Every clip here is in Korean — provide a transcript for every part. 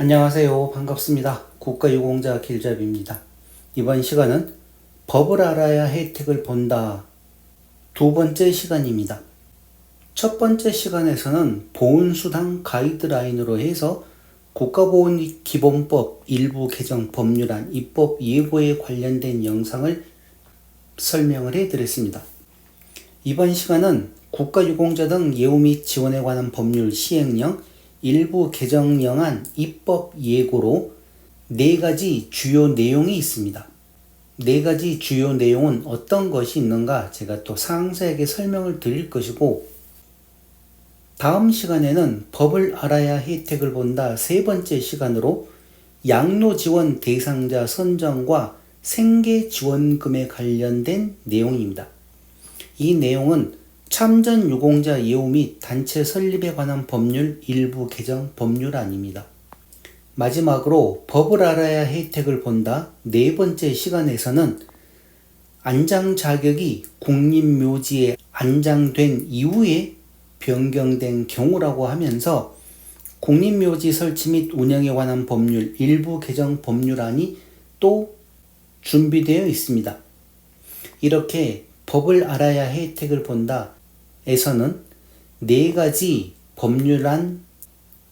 안녕하세요. 반갑습니다. 국가유공자 길잡이입니다. 이번 시간은 법을 알아야 혜택을 본다. 두 번째 시간입니다. 첫 번째 시간에서는 보훈수당 가이드라인으로 해서 국가보훈기본법 일부 개정 법률안 입법 예고에 관련된 영상을 설명을 해 드렸습니다. 이번 시간은 국가유공자 등 예우 및 지원에 관한 법률 시행령 일부 개정령안 입법 예고로 네 가지 주요 내용이 있습니다. 네 가지 주요 내용은 어떤 것이 있는가 제가 또 상세하게 설명을 드릴 것이고 다음 시간에는 법을 알아야 혜택을 본다 세 번째 시간으로 양로 지원 대상자 선정과 생계 지원금에 관련된 내용입니다. 이 내용은 참전 유공자 예우 및 단체 설립에 관한 법률 일부 개정 법률안입니다. 마지막으로 법을 알아야 혜택을 본다 네 번째 시간에서는 안장 자격이 국립묘지에 안장된 이후에 변경된 경우라고 하면서 국립묘지 설치 및 운영에 관한 법률 일부 개정 법률안이 또 준비되어 있습니다. 이렇게 법을 알아야 혜택을 본다 에서는 네 가지 법률안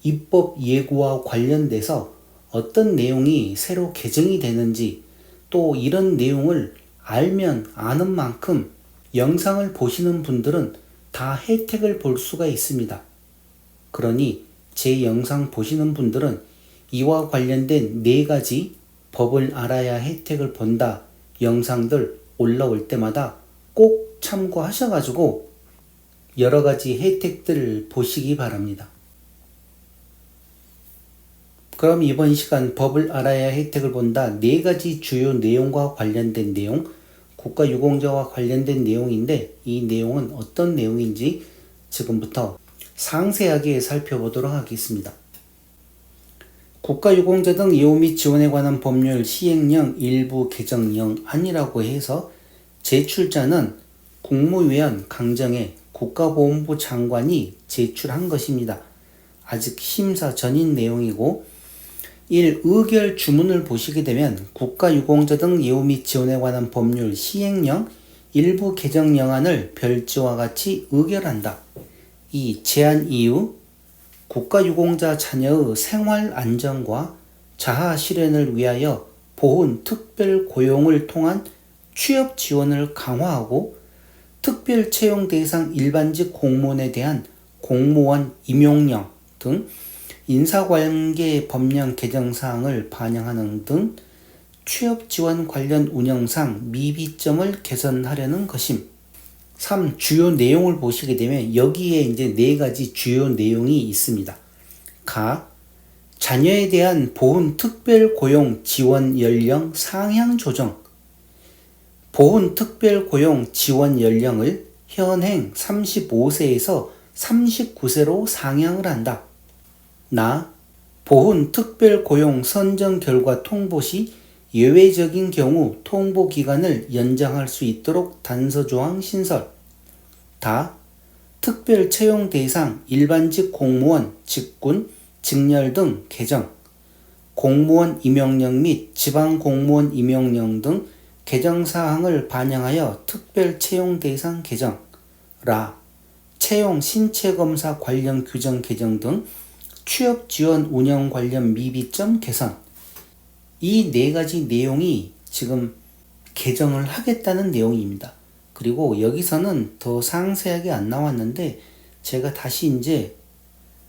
입법 예고와 관련돼서 어떤 내용이 새로 개정이 되는지 또 이런 내용을 알면 아는 만큼 영상을 보시는 분들은 다 혜택을 볼 수가 있습니다. 그러니 제 영상 보시는 분들은 이와 관련된 네 가지 법을 알아야 혜택을 본다 영상들 올라올 때마다 꼭 참고하셔가지고 여러 가지 혜택들을 보시기 바랍니다. 그럼 이번 시간 법을 알아야 혜택을 본다 네 가지 주요 내용과 관련된 내용, 국가 유공자와 관련된 내용인데 이 내용은 어떤 내용인지 지금부터 상세하게 살펴보도록 하겠습니다. 국가유공자 등 예우 및 지원에 관한 법률 시행령 일부 개정령 안이라고 해서 제출자는 국무위원 강정의 국가보훈부 장관이 제출한 것입니다. 아직 심사 전인 내용이고 1. 의결 주문을 보시게 되면 국가유공자 등 예우 및 지원에 관한 법률 시행령 일부 개정령안을 별지와 같이 의결한다. 2. 제한 이유 국가유공자 자녀의 생활 안정과 자아 실현을 위하여 보훈 특별 고용을 통한 취업 지원을 강화하고 특별 채용 대상 일반직 공무원에 대한 공무원 임용령 등 인사관계 법령 개정 사항을 반영하는 등 취업 지원 관련 운영상 미비점을 개선하려는 것임. 3. 주요 내용을 보시게 되면 여기에 이제 네 가지 주요 내용이 있습니다. 가. 자녀에 대한 보훈 특별 고용 지원 연령 상향 조정. 보훈 특별 고용 지원 연령을 현행 35세에서 39세로 상향을 한다. 나 보훈 특별 고용 선정 결과 통보 시 예외적인 경우 통보 기간을 연장할 수 있도록 단서 조항 신설. 다 특별 채용 대상 일반직 공무원, 직군, 직렬 등 개정. 공무원 임용령 및 지방 공무원 임용령 등 개정 사항을 반영하여 특별 채용 대상 개정. 라 채용 신체 검사 관련 규정 개정 등 취업 지원 운영 관련 미비점 개선. 이 네 가지 내용이 지금 개정을 하겠다는 내용입니다. 그리고 여기서는 더 상세하게 안 나왔는데 제가 다시 이제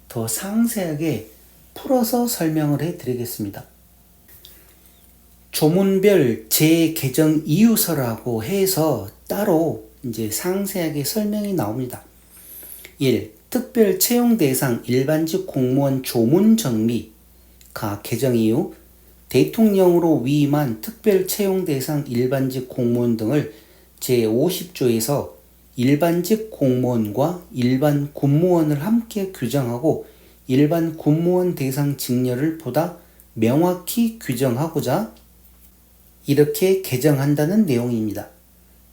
더 상세하게 풀어서 설명을 해 드리겠습니다. 조문별 재개정 이유서라고 해서 따로 이제 상세하게 설명이 나옵니다. 1. 특별 채용 대상 일반직 공무원 조문 정리 가 개정 이후 대통령으로 위임한 특별 채용 대상 일반직 공무원 등을 제50조에서 일반직 공무원과 일반 군무원을 함께 규정하고 일반 군무원 대상 직렬을 보다 명확히 규정하고자 이렇게 개정한다는 내용입니다.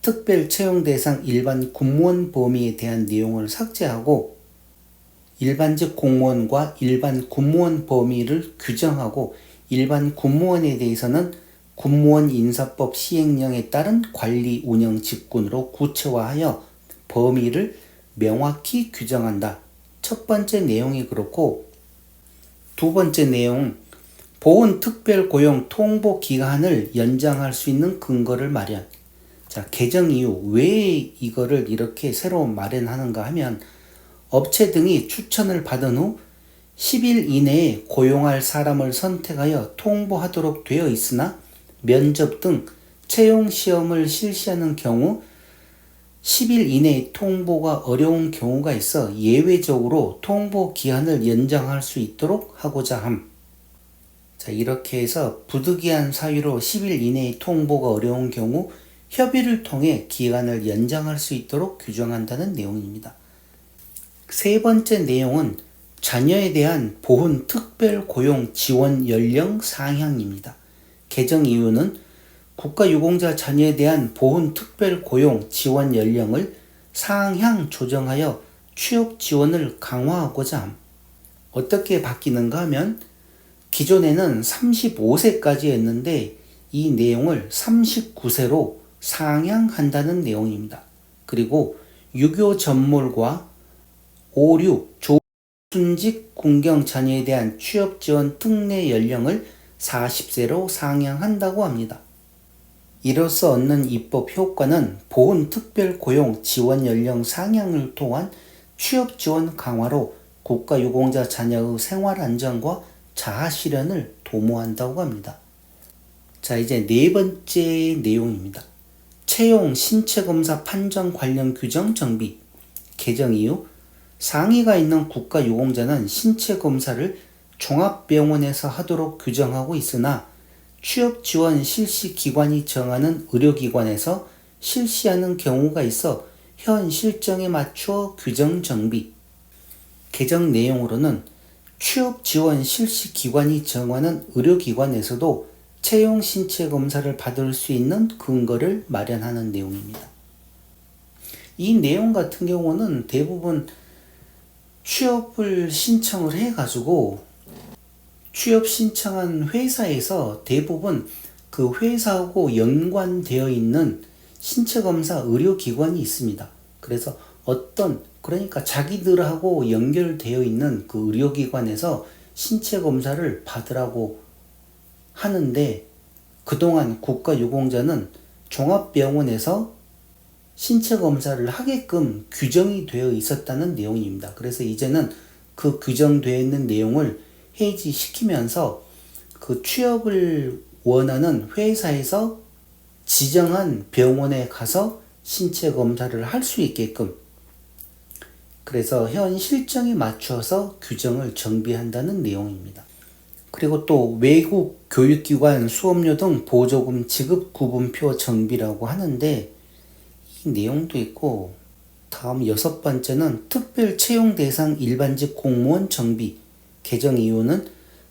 특별 채용 대상 일반 군무원 범위에 대한 내용을 삭제하고 일반직 공무원과 일반 군무원 범위를 규정하고 일반 군무원에 대해서는 군무원 인사법 시행령에 따른 관리 운영 직군으로 구체화하여 범위를 명확히 규정한다. 첫 번째 내용이 그렇고 두 번째 내용 보훈 특별 고용 통보 기간을 연장할 수 있는 근거를 마련. 자, 개정 이후 왜 이거를 이렇게 새로 마련하는가 하면 업체 등이 추천을 받은 후 10일 이내에 고용할 사람을 선택하여 통보하도록 되어 있으나 면접 등 채용 시험을 실시하는 경우 10일 이내에 통보가 어려운 경우가 있어 예외적으로 통보 기한을 연장할 수 있도록 하고자 함. 자, 이렇게 해서 부득이한 사유로 10일 이내에 통보가 어려운 경우 협의를 통해 기간을 연장할 수 있도록 규정한다는 내용입니다. 세 번째 내용은 자녀에 대한 보훈 특별 고용 지원 연령 상향입니다. 개정 이유는 국가유공자 자녀에 대한 보훈 특별 고용 지원 연령을 상향 조정하여 취업 지원을 강화하고자 함. 어떻게 바뀌는가 하면 기존에는 35세까지 했는데 이 내용을 39세로 상향한다는 내용입니다. 그리고 유교 전몰과 5, 6 조순직 군경 자녀에 대한 취업 지원 특례 연령을 40세로 상향한다고 합니다. 이로써 얻는 입법 효과는 보훈 특별 고용 지원 연령 상향을 통한 취업 지원 강화로 국가 유공자 자녀의 생활 안정과 자아 실현을 도모한다고 합니다. 자, 이제 네 번째 내용입니다. 채용 신체 검사 판정 관련 규정 정비 개정 이후 상의가 있는 국가유공자는 신체 검사를 종합병원에서 하도록 규정하고 있으나 취업 지원 실시 기관이 정하는 의료기관에서 실시하는 경우가 있어 현 실정에 맞추어 규정 정비. 개정 내용으로는 취업 지원 실시 기관이 정하는 의료기관에서도 채용 신체 검사를 받을 수 있는 근거를 마련하는 내용입니다. 이 내용 같은 경우는 대부분 취업을 신청을 해가지고 취업 신청한 회사에서 대부분 그 회사하고 연관되어 있는 신체 검사 의료기관이 있습니다. 그래서 어떤, 그러니까 자기들하고 연결되어 있는 그 의료기관에서 신체 검사를 받으라고 하는데 그동안 국가유공자는 종합병원에서 신체 검사를 하게끔 규정이 되어 있었다는 내용입니다. 그래서 이제는 그 규정되어 있는 내용을 해지시키면서 그 취업을 원하는 회사에서 지정한 병원에 가서 신체 검사를 할 수 있게끔 그래서 현 실정에 맞춰서 규정을 정비한다는 내용입니다. 그리고 또 외국 교육기관 수업료 등 보조금 지급 구분표 정비라고 하는데 이 내용도 있고 다음 여섯 번째는 특별 채용 대상 일반직 공무원 정비 개정 이유는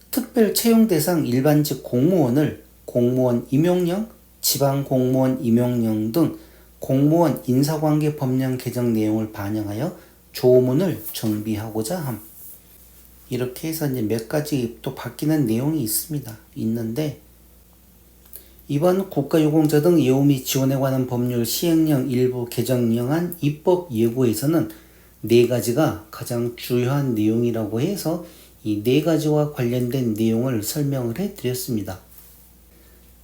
특별 채용 대상 일반직 공무원을 공무원 임용령, 지방 공무원 임용령 등 공무원 인사관계 법령 개정 내용을 반영하여 조문을 정비하고자 함. 이렇게 해서 이제 몇 가지 또 바뀌는 내용이 있습니다. 있는데 이번 국가유공자 등 예우 및 지원에 관한 법률 시행령 일부 개정령안 입법 예고에서는 네 가지가 가장 주요한 내용이라고 해서 이 네 가지와 관련된 내용을 설명을 해 드렸습니다.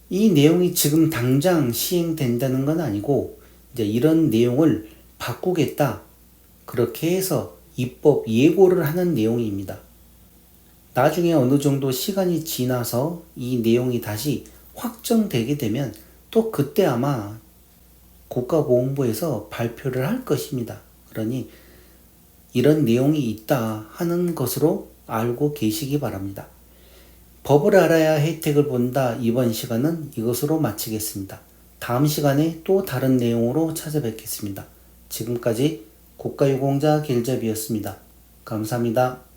이 내용이 지금 당장 시행된다는 건 아니고 이제 이런 내용을 바꾸겠다. 그렇게 해서 입법 예고를 하는 내용입니다. 나중에 어느 정도 시간이 지나서 이 내용이 다시 확정되게 되면 또 그때 아마 국가보훈부에서 발표를 할 것입니다. 그러니 이런 내용이 있다 하는 것으로 알고 계시기 바랍니다. 법을 알아야 혜택을 본다 이번 시간은 이것으로 마치겠습니다. 다음 시간에 또 다른 내용으로 찾아뵙겠습니다. 지금까지 국가유공자 길잡이였습니다. 감사합니다.